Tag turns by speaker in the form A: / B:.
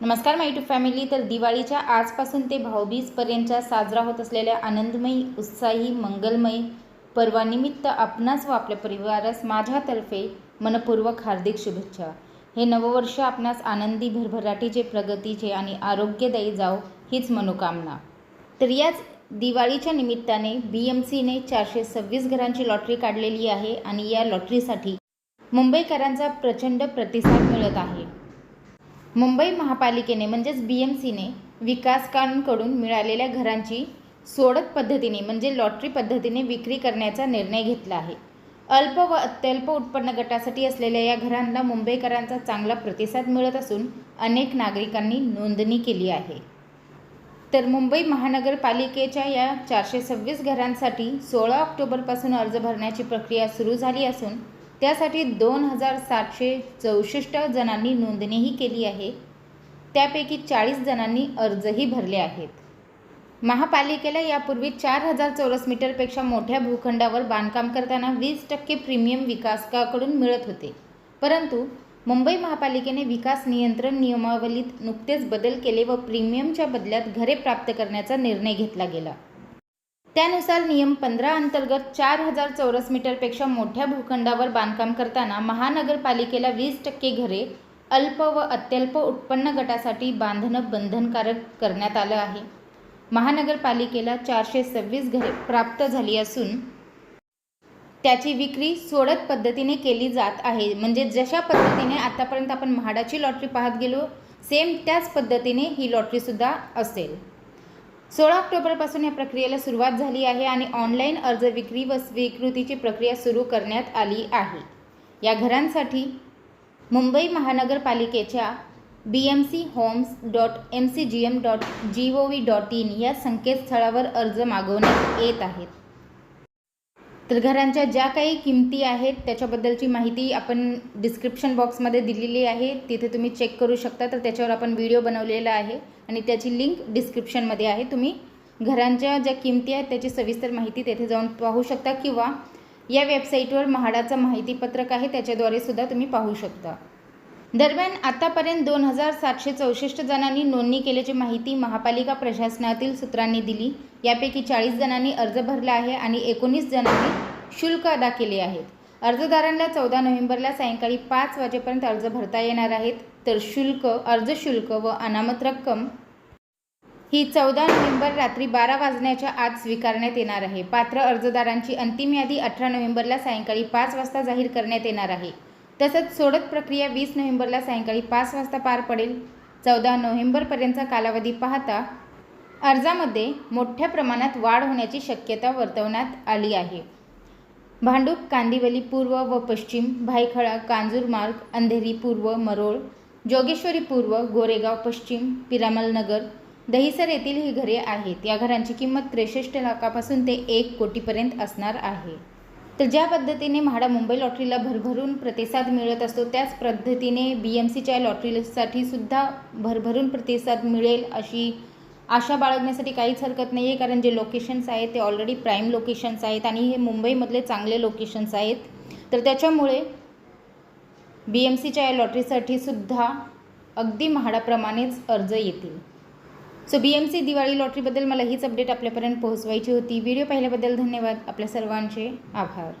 A: नमस्कार माय to family तर दिवाळीच्या आजपासून ते भाऊबीजपर्यंतच्या साजरा होत असलेल्या आनंदमयी उत्साही मंगलमयी पर्वानिमित्त आपणास व आपल्या परिवारास माझ्यातर्फे मनपूर्वक हार्दिक शुभेच्छा. हे नववर्ष आपणास आनंदी भरभराटीचे प्रगतीचे आणि आरोग्यदायी जाओ हीच मनोकामना. तर याच दिवाळीच्या निमित्ताने बी एम सीने चारशे सव्वीस घरांची लॉटरी काढलेली आहे आणि या लॉटरीसाठी मुंबईकरांचा प्रचंड प्रतिसाद मिळत आहे. मुंबई महापालिकेने म्हणजेच बी एम सीने विकासकांकडून मिळालेल्या घरांची सोडत पद्धतीने म्हणजे लॉटरी पद्धतीने विक्री करण्याचा निर्णय घेतला आहे. अल्प व अत्यल्प उत्पन्न गटासाठी असलेल्या या घरांना मुंबईकरांचा चांगला प्रतिसाद मिळत असून अनेक नागरिकांनी नोंदणी केली आहे. तर मुंबई महानगरपालिकेच्या या चारशे सव्वीस घरांसाठी सोळा ऑक्टोबरपासून अर्ज भरण्याची प्रक्रिया सुरू झाली असून त्यासाठी दोन हजार सातशे चौसष्ट जणांनी नोंदणीही केली आहे. त्यापैकी चाळीस जणांनी अर्जही भरले आहेत. महापालिकेला यापूर्वी चार हजार चौरस मीटरपेक्षा मोठ्या भूखंडावर बांधकाम करताना वीस टक्के प्रीमियम विकासकाकडून मिळत होते. परंतु मुंबई महापालिकेने विकास नियंत्रण नियमावलीत नुकतेच बदल केले व प्रीमियमच्या बदल्यात घरे प्राप्त करण्याचा निर्णय घेतला गेला. त्यानुसार नियम पंधरा अंतर्गत चार हजार चौरस मीटरपेक्षा मोठ्या भूखंडावर बांधकाम करताना महानगरपालिकेला वीस टक्के घरे अल्प व अत्यल्प उत्पन्न गटासाठी बांधणं बंधनकारक करण्यात आलं आहे. महानगरपालिकेला चारशे सव्वीस घरे प्राप्त झाली असून त्याची विक्री सोडत पद्धतीने केली जात आहे. म्हणजे जशा पद्धतीने आतापर्यंत आपण म्हाडाची लॉटरी पाहत गेलो सेम त्याच पद्धतीने ही लॉटरीसुद्धा असेल. सोळा ऑक्टोबरपासून या प्रक्रियेला सुरुवात झाली आहे आणि ऑनलाईन अर्ज विक्री व स्वीकृतीची प्रक्रिया सुरू करण्यात आली आहे. या घरांसाठी मुंबई महानगरपालिकेच्या B M C homes dot M C G M dot G O V dot in या संकेतस्थळावर अर्ज मागवण्यात येत आहेत. तर घरांच्या ज्या काही किमती आहेत त्याच्याबद्दलची माहिती आपण डिस्क्रिप्शन बॉक्समध्ये दिलेली आहे. तिथे तुम्ही चेक करू शकता. तर त्याच्यावर आपण व्हिडिओ बनवलेला आहे आणि त्याची लिंक डिस्क्रिप्शनमध्ये आहे. तुम्ही घरांच्या ज्या किमती आहेत त्याची सविस्तर माहिती तेथे जाऊन पाहू शकता किंवा या वेबसाईटवर म्हाडाचं माहितीपत्रक आहे त्याच्याद्वारे सुद्धा तुम्ही पाहू शकता. दरम्यान आतापर्यंत दोन हजार सातशे चौसष्ट जणांनी नोंदणी केल्याची माहिती महापालिका प्रशासनातील सूत्रांनी दिली. यापैकी चाळीस जणांनी अर्ज भरला आहे आणि एकोणीस जणांनी शुल्क अदा केले आहेत. अर्जदारांना चौदा नोव्हेंबरला सायंकाळी पाच वाजेपर्यंत अर्ज भरता येणार आहेत तर शुल्क अर्ज शुल्क व अनामत रक्कम ही चौदा नोव्हेंबर रात्री बारा वाजण्याच्या आत स्वीकारण्यात येणार आहे. पात्र अर्जदारांची अंतिम यादी अठरा नोव्हेंबरला सायंकाळी पाच वाजता जाहीर करण्यात येणार आहे. तसंच सोडत प्रक्रिया वीस नोव्हेंबरला सायंकाळी पाच वाजता पार पडेल. चौदा नोव्हेंबरपर्यंतचा कालावधी पाहता अर्जामध्ये मोठ्या प्रमाणात वाढ होण्याची शक्यता वर्तवण्यात आली आहे. भांडूप कांदिवली पूर्व व पश्चिम भायखळा कांजूरमार्ग अंधेरी पूर्व मरोळ जोगेश्वरी पूर्व गोरेगाव पश्चिम पिरामल नगर दहिसर येथील ही घरे आहेत. या घरांची किंमत त्रेसष्ट लाखापासून ते एक कोटीपर्यंत असणार आहे. तर ज्या पद्धतीने म्हाडा मुंबई लॉटरीला भरभरून प्रतिसाद मिळत असतो त्याच पद्धतीने बी एम सीच्या लॉटरीसाठी सुद्धा भरभरून प्रतिसाद मिळेल अशी आशा बाळगण्यासाठी काहीच हरकत नाही आहे कारण जे लोकेशन्स आहेत ते ऑलरेडी प्राईम लोकेशन्स आहेत आणि हे मुंबईमधले चांगले लोकेशन्स आहेत. तर त्याच्यामुळे बी एम सीच्या या लॉटरीसाठी सुद्धा अगदी म्हाडाप्रमाणेच अर्ज येतील. So B M C Diwali लॉटरीबद्दल मला हीच अपडेट आपल्यापर्यंत पोहोचवायची होती. व्हिडिओ पाहिल्याबद्दल धन्यवाद. आपल्या सर्वांचे आभार.